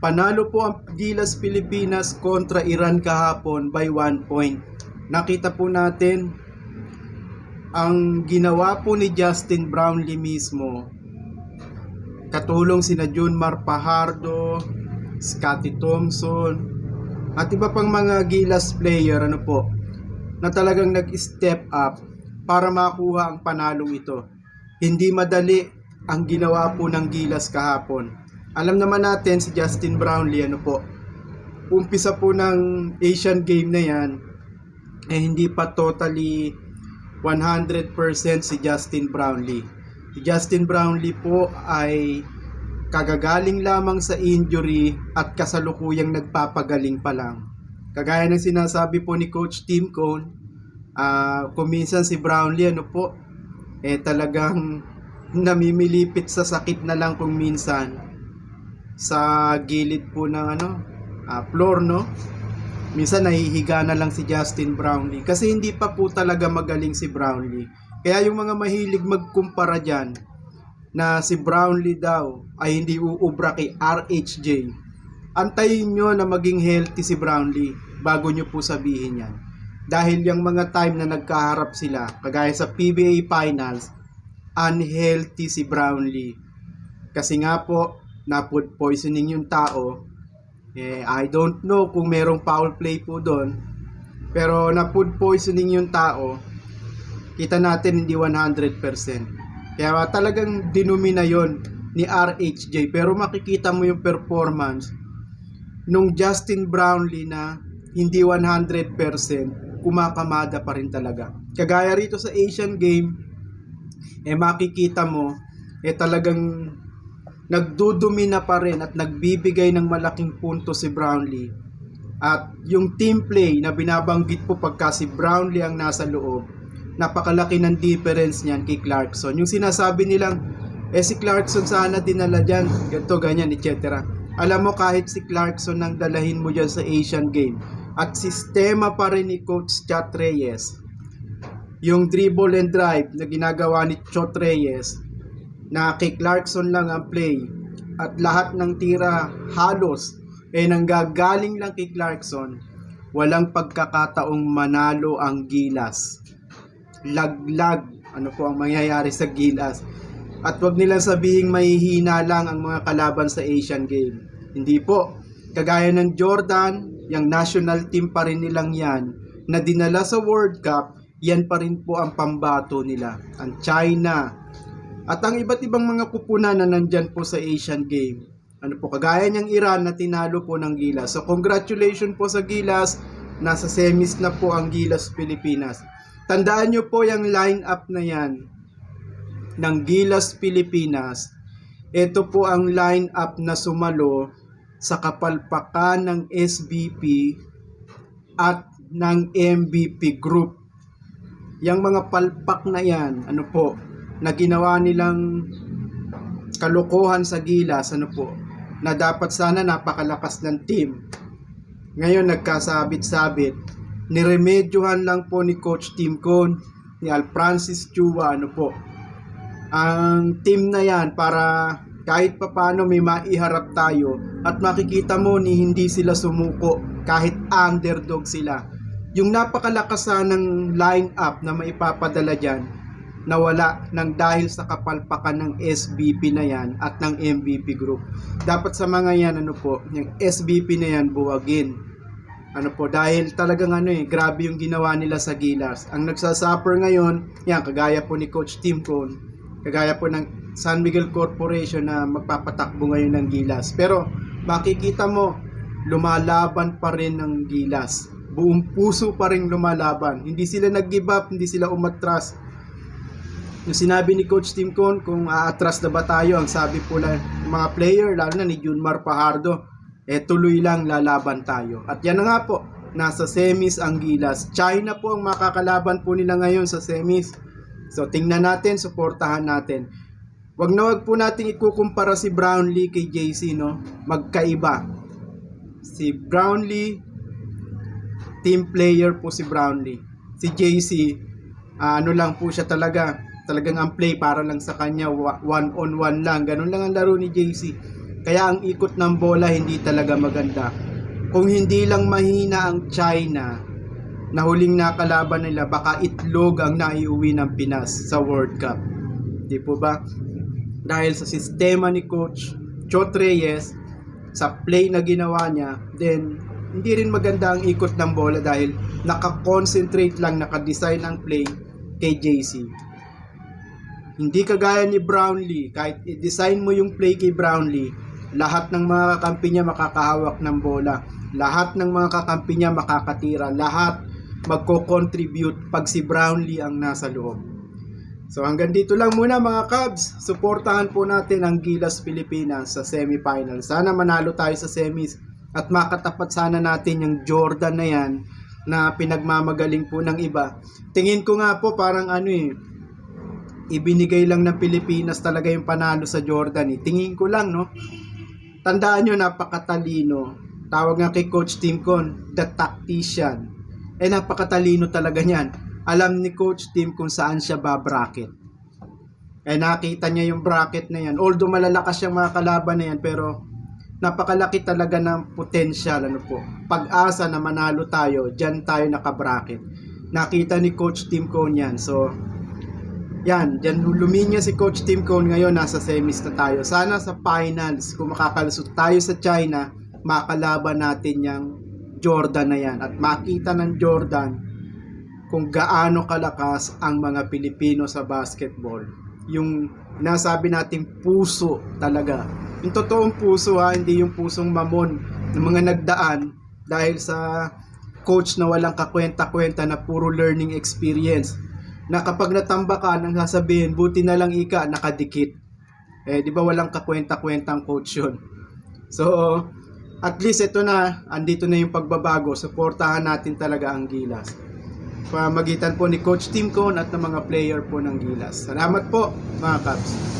Panalo po ang Gilas Pilipinas kontra Iran kahapon by 1 point. Nakita po natin ang ginawa po ni Justin Brownlee mismo. Katulong sina Junmar Pajardo, Scotty Thompson, at iba pang mga Gilas player ano po na talagang nag-step up para makuha ang panalong ito. Hindi madali ang ginawa po ng Gilas kahapon. Alam naman natin si Justin Brownlee ano po. Umpisa po ng Asian game na yan eh hindi pa totally 100% si Justin Brownlee. Si Justin Brownlee po ay kagagaling lamang sa injury at kasalukuyang nagpapagaling pa lang. Kagaya ng sinasabi po ni Coach Tim Cone, ah kung minsan si Brownlee ano po, eh talagang namimilipit sa sakit na lang kung minsan sa gilid po ng ano, ah, floor no. Minsan nahihiga na lang si Justin Brownlee kasi hindi pa po talaga magaling si Brownlee. Kaya yung mga mahilig magkumpara dyan na si Brownlee daw ay hindi uubra kay RHJ. Antayin nyo na maging healthy si Brownlee bago nyo po sabihin yan. Dahil yung mga time na nagkaharap sila, kagaya sa PBA Finals, unhealthy si Brownlee. Kasi nga po, na food poisoning yung tao. Eh, I don't know kung merong foul play po doon. Pero na food poisoning yung tao, kita natin hindi 100%. Kaya talagang dinumi na yon ni RHJ. Pero makikita mo yung performance nung Justin Brownlee na hindi 100% kumakamada pa rin talaga. Kagaya rito sa Asian Game, eh makikita mo, eh talagang nagdudumi na pa rin at nagbibigay ng malaking punto si Brownlee. At yung team play na binabanggit po pagka si Brownlee ang nasa loob, napakalaki ng difference niyan kay Clarkson. Yung sinasabi nilang, eh si Clarkson sana dinala dyan, ganito, ganyan, etc. Alam mo kahit si Clarkson nang dalahin mo dyan sa Asian Game at sistema pa rin ni Coach Chat Reyes, yung dribble and drive na ginagawa ni Chot Reyes, na kay Clarkson lang ang play. At lahat ng tira halos eh nanggagaling lang kay Clarkson. Walang pagkakataong manalo ang Gilas. Laglag ano po ang mangyayari sa Gilas? At wag nilang sabihing mahihina lang ang mga kalaban sa Asian Game hindi po. Kagaya ng Jordan yung national team pa rin nilang yan na dinala sa World Cup yan pa rin po ang pambato nila. Ang China at ang iba't ibang mga kupunan na nandyan po sa Asian Game. Ano po, kagaya niyang Iran na tinalo po ng Gilas. So congratulations po sa Gilas. Nasa semis na po ang Gilas Pilipinas. Tandaan niyo po yung line-up na yan ng Gilas Pilipinas. Ito po ang line-up na sumalo sa kapalpakan ng SBP at ng MVP Group. Yang mga palpak na yan, ano po, na ginawa nilang kalokohan sa Gilas, ano po, na dapat sana napakalakas ng team. Ngayon nagkasabit-sabit, niremedyohan lang po ni Coach Tim Cone, ni Al Francis Chua, ano po, ang team na yan para kahit papano may maiharap tayo at makikita mo ni hindi sila sumuko kahit underdog sila. Yung napakalakas ng line-up na maipapadala dyan, nawala ng dahil sa kapalpakan ng SBP na yan at ng MVP group. Dapat sa mga yan, ano po, yung SBP na yan buwagin. Ano po, dahil talagang ano eh, grabe yung ginawa nila sa Gilas. Ang nagsasuffer ngayon, yan, kagaya po ni Coach Tim Cone, kagaya po ng San Miguel Corporation na magpapatakbo ngayon ng Gilas. Pero makikita mo, lumalaban pa rin ng Gilas. Buong puso pa rin lumalaban. Hindi sila nag-give up, hindi sila umatras yung sinabi ni Coach Tim Cone kung aatras na ba tayo ang sabi po ng mga player lalo na ni Junmar Pajardo eh tuloy lang lalaban tayo. At yan na nga po nasa semis ang Gilas. China po ang makakalaban po nila ngayon sa semis. So tingnan natin suportahan natin. Wag na wag po natin ikukumpara si Brownlee kay JC no? Magkaiba. Si Brownlee team player po si Brownlee. Si JC ah, ano lang po siya talaga talagang ang play para lang sa kanya one on one lang ganun lang ang laro ni JC Kaya ang ikot ng bola hindi talaga maganda. Kung hindi lang mahina ang China na huling nakalaban nila, baka itlog ang naiuwi ng Pinas sa World Cup. Di po ba? Dahil sa sistema ni Coach Chot Reyes, sa play na ginawa niya, then hindi rin maganda ang ikot ng bola dahil nakakonsentrate lang, nakadesign ang play kay JC. Hindi kagaya ni Brownlee, kahit i-design mo yung play kay Brownlee, lahat ng mga kakampi niya makakahawak ng bola. Lahat ng mga kakampi niya makakatira. Lahat magko-contribute pag si Brownlee ang nasa loob. So hanggang dito lang muna mga Cubs. Suportahan po natin ang Gilas Pilipinas sa semifinal. Sana manalo tayo sa semis at makatapat sana natin yung Jordan na yan na pinagmamagaling po ng iba. Tingin ko nga po parang ano eh, ibinigay lang ng Pilipinas talaga yung panalo sa Jordan eh. Tingin ko lang no. Tandaan nyo napakatalino. Tawag nga kay Coach Tim Con, the tactician. Eh napakatalino talaga niyan. Alam ni Coach Tim kung saan siya ba-bracket. Eh nakita niya yung bracket na yan. Although malalakas yung mga kalaban na yan pero napakalaki talaga ng potential ano po. Pag-asa na manalo tayo, diyan tayo naka-bracket. Nakita ni Coach Tim Con yan. So yan, dyan luminya si Coach Tim Cone ngayon, nasa semis na tayo. Sana sa finals, kung makakalusot tayo sa China, makalaban natin yung Jordan na yan. At makita ng Jordan kung gaano kalakas ang mga Pilipino sa basketball. Yung nasabi nating puso talaga. Yung totoong puso ha, hindi yung pusong mamon ng mga nagdaan dahil sa coach na walang kakwenta-kwenta na puro learning experience na kapag natambakan ang sasabihin, buti na lang ika, nakadikit. Eh, di ba walang kakwenta-kwentang coach yun? So, at least ito na, andito na yung pagbabago. Suportahan natin talaga ang Gilas. Pamagitan po ni Coach Tim Cone at ng mga player po ng Gilas. Salamat po, mga Cubs.